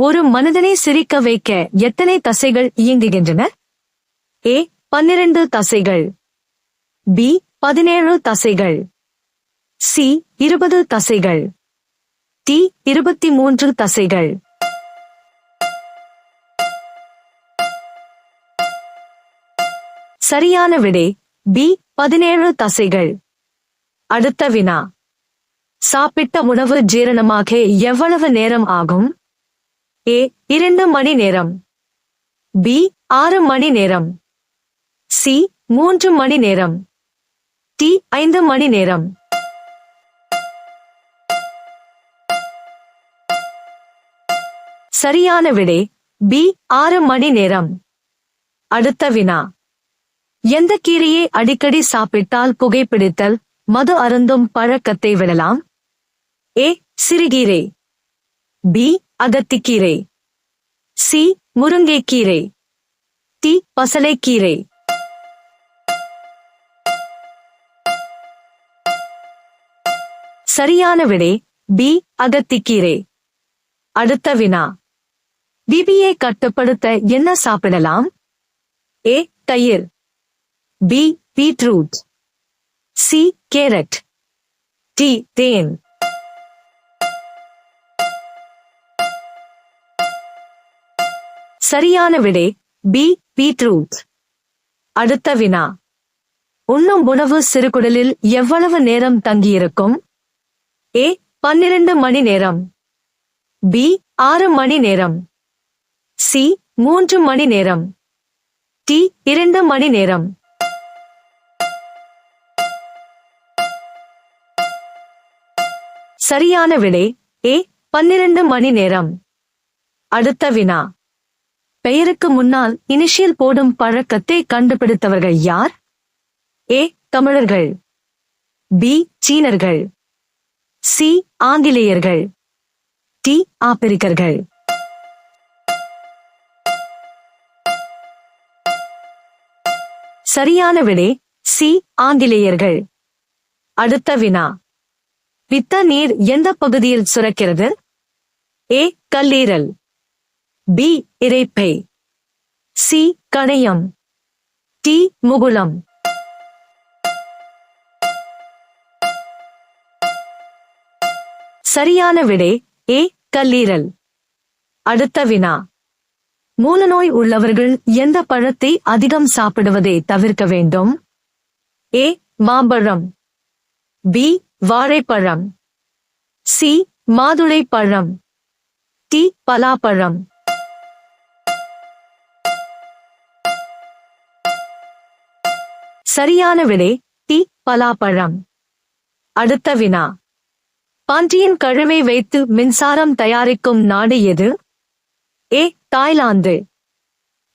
ஒரு மனிதனை சிரிக்க வைக்க எத்தனை தசைகள் இயங்குகின்றன? ஏ பன்னிரண்டு தசைகள். பி பதினேழு தசைகள். சி இருபது தசைகள். டி இருபத்தி மூன்று தசைகள். சரியான விடை பி பதினேழு தசைகள். அடுத்த வினா. சாப்பிட்ட உணவு ஜீரணமாக எவ்வளவு நேரம் ஆகும்? ஏ இரண்டு மணி நேரம். பி ஆறு மணி நேரம். சி மூன்று மணி நேரம். டி ஐந்து மணி நேரம். சரியான விடை பி ஆறு மணி நேரம். அடுத்த வினா. எந்த கீரையை அடிக்கடி சாப்பிட்டால் புகைப்பிடித்தல் மது அருந்தும் பழக்கத்தை விடலாம்? ஏ சிறுகீரை. பி அகத்திக்கீரை. சி முருங்கைக்கீரை. டி பசலைக்கீரை. சரியான விடை பி அகத்திக்கீரை. அடுத்த வினா. பிபியை கட்டுப்படுத்த என்ன சாப்பிடலாம்? ஏ தயிர். B beetroot. C carrot. D தேன். சரியான விடை பி பீட்ரூட். அடுத்த வினா. உண்ணும் உணவு சிறுகுடலில் எவ்வளவு நேரம் தங்கியிருக்கும்? ஏ பன்னிரண்டு மணி நேரம். பி ஆறு மணி நேரம். சி மூன்று மணி நேரம். டி இரண்டு மணி நேரம். சரியான விடை ஏ பன்னிரண்டு மணி நேரம். அடுத்த வினா. பெயருக்கு முன்னால் இனிஷியல் போடும் பழக்கத்தை கண்டுபிடித்தவர்கள் யார்? ஏ. தமிழர்கள். பி. சீனர்கள். சி. ஆங்கிலேயர்கள். டி. ஆப்பிரிக்கர்கள். சரியான விடை சி. ஆங்கிலேயர்கள். அடுத்த வினா. வித்த நீர் எந்த பகுதியில் சுரக்கிறது? ஏ. கல்லீரல். பி இறைப்பை சி கணையம். டி முகுளம் சரியான விடை ஏ கல்லீரல். அடுத்த வினா. மூலநோய் உள்ளவர்கள் எந்த பழத்தை அதிகம் சாப்பிடுவதை தவிர்க்க வேண்டும்? ஏ மாம்பழம். பி வாழைப்பழம். சி மாதுளை பழம். டி பலாப்பழம். சரியான விடை டி பலாப்பழம். அடுத்த வினா. பாண்டியன் கழுவை வைத்து மின்சாரம் தயாரிக்கும் நாடு எது? A Thailand.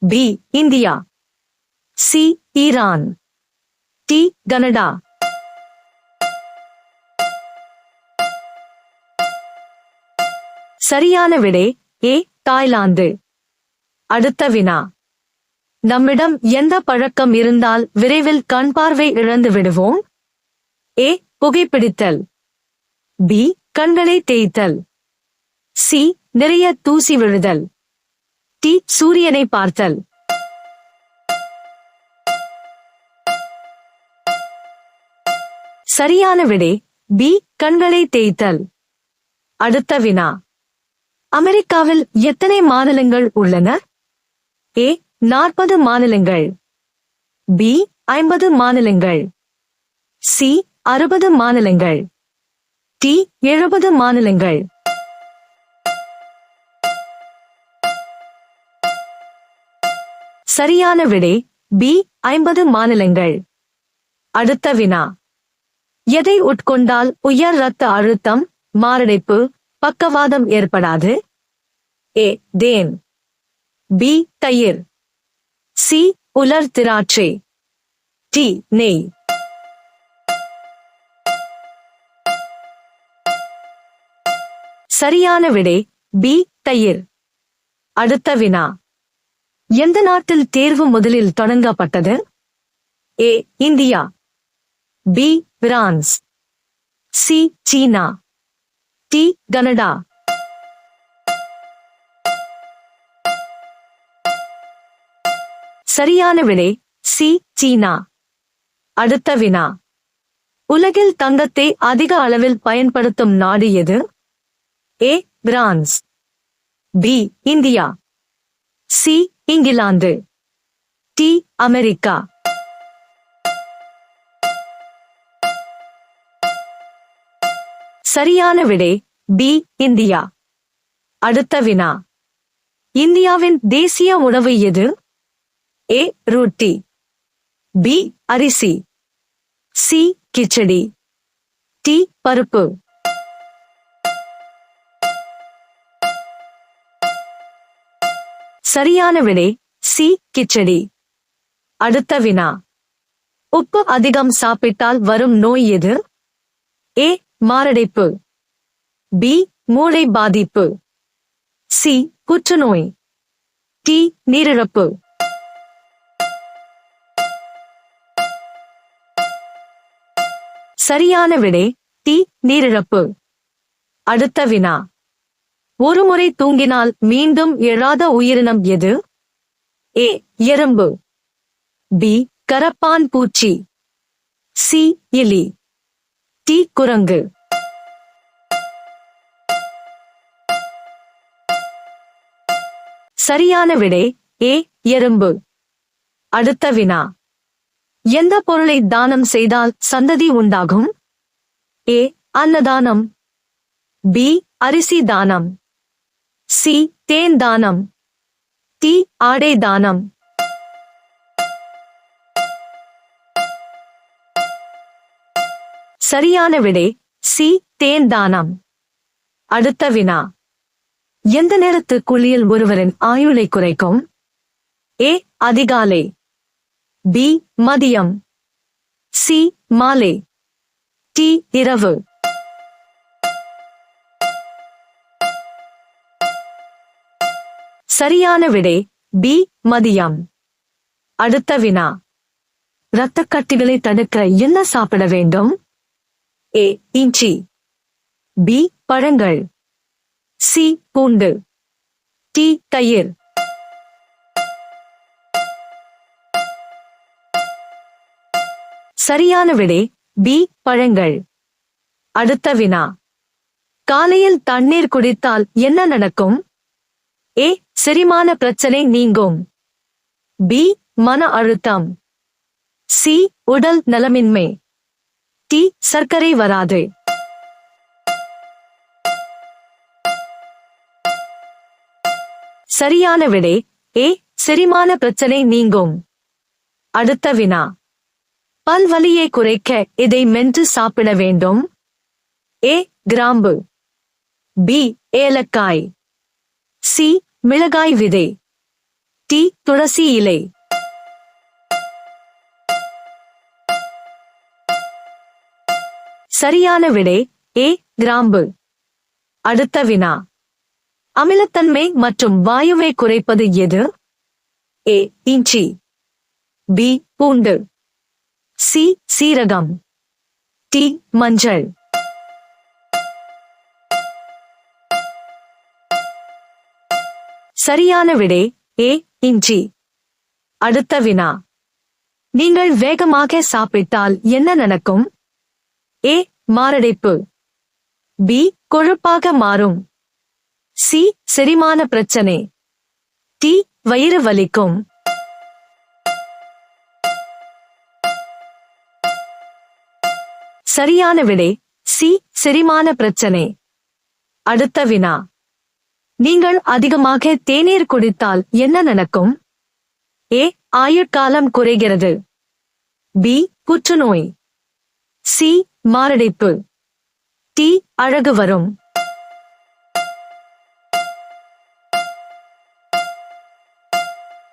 B India. C Iran. D Canada. சரியான விடை ஏ தாய்லாந்து. அடுத்த வினா. நம்மிடம் எந்த பழக்கம் இருந்தால் விரைவில் கண் பார்வை இழந்து விடுவோம்? ஏ. புகைப்பிடித்தல். பி. கண்களை தேய்த்தல். சி. நிறைய தூசி விழுதல். டி. சூரியனை பார்த்தல். சரியான விடை. பி. கண்களை தேய்த்தல். அடுத்த வினா. அமெரிக்காவில் எத்தனை மாநிலங்கள் உள்ளன? ஏ. நாற்பது மாநிலங்கள். பி ஐம்பது மாநிலங்கள். சி அறுபது மாநிலங்கள். டி எழுபது மாநிலங்கள். சரியான விடை பி ஐம்பது மாநிலங்கள். அடுத்த வினா. எதை உட்கொண்டால் உயர் ரத்த அழுத்தம் மாரடைப்பு பக்கவாதம் ஏற்படாது? ஏ தேன். பி தயிர். சி உலர் திராட்சை டி நெய். சரியான விடை பி தயிர். அடுத்த வினா. எந்த நாட்டில் தேர்வு முதலில் தொடங்கப்பட்டது? A India. B France. C China. D Canada. சரியான விடை சி. சீனா. அடுத்த வினா. உலகில் தங்கத்தை அதிக அளவில் பயன்படுத்தும் நாடு எது? A. France. B. India. C. England. D. America. சரியான விடை. பி. இந்தியா. அடுத்த வினா. இந்தியாவின் தேசிய உணவு எது? ஏ ரொட்டி பி அரிசி சி கிச்சடி டி பருப்பு. சரியான விடை சி கிச்சடி. அடுத்த வினா. உப்பு அதிகம் சாப்பிட்டால் வரும் நோய் எது? ஏ மாரடைப்பு பி மூளை பாதிப்பு சி புற்றுநோய் டி நீரிழப்பு. சரியான விடை டி நீரிழப்பு. அடுத்த வினா. ஒருமுறை தூங்கினால் மீண்டும் எழாத உயிரினம் எது? ஏ எறும்பு. பி கரப்பான் பூச்சி. சி எலி. டி குரங்கு. சரியான விடை ஏ எறும்பு. அடுத்த வினா. எந்த பொருளை தானம் செய்தால் சந்ததி உண்டாகும்? ஏ. அன்னதானம். பி. அரிசி தானம். சி. தேன் தானம். டி. ஆடை தானம். சரியான விடை. சி. தேன் தானம். அடுத்த வினா. எந்த நேரத்து குளியல் ஒருவரின் ஆயுளை குறைக்கும்? ஏ. அதிகாலை. பி மதியம். சி மாலை. டி இரவு. சரியான விடை பி மதியம். அடுத்த வினா. இரத்த கட்டிகளை தடுக்க என்ன சாப்பிட வேண்டும்? ஏ இஞ்சி. பி பழங்கள். சி பூண்டு. டி தயிர். சரியான விடை பி பழங்கள். அடுத்த வினா. காலையில் தண்ணீர் குடித்தால் என்ன நடக்கும்? ஏ செரிமான பிரச்சனை நீங்கும். பி மன அழுத்தம். சி உடல் நலமின்மை. டி சர்க்கரை வராது. சரியான விடை ஏ செரிமான பிரச்சனை நீங்கும். அடுத்த வினா. பல் வலியை குறைக்க இதை மென்று சாப்பிட வேண்டும். ஏ கிராம்பு. பி ஏலக்காய். சி மிளகாய் விதை. டி துளசி இலை. சரியான விடை ஏ கிராம்பு. அடுத்த வினா. அமிலத்தன்மை மற்றும் வாயுவை குறைப்பது எது? ஏ இஞ்சி. பி பூண்டு. சி சீரகம். டி மஞ்சள். சரியான விடை ஏ இஞ்சி. அடுத்த வினா. நீங்கள் வேகமாக சாப்பிட்டால் என்ன நடக்கும்? ஏ மாரடைப்பு. பி கொழுப்பாக மாறும். சி செரிமான பிரச்சனை. டி வயிறு வலிக்கும். சரியான விடை சி செரிமான பிரச்சனை. அடுத்த வினா. நீங்கள் அதிகமாக தேநீர் குடித்தால் என்ன நடக்கும்? ஏ ஆயுட்காலம் குறைகிறது. பி புற்றுநோய். சி மாரடைப்பு. டி அழகு வரும்.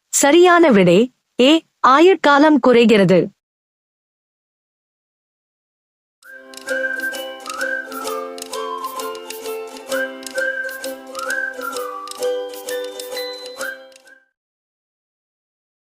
சரியான விடை ஏ ஆயுட்காலம் குறைகிறது.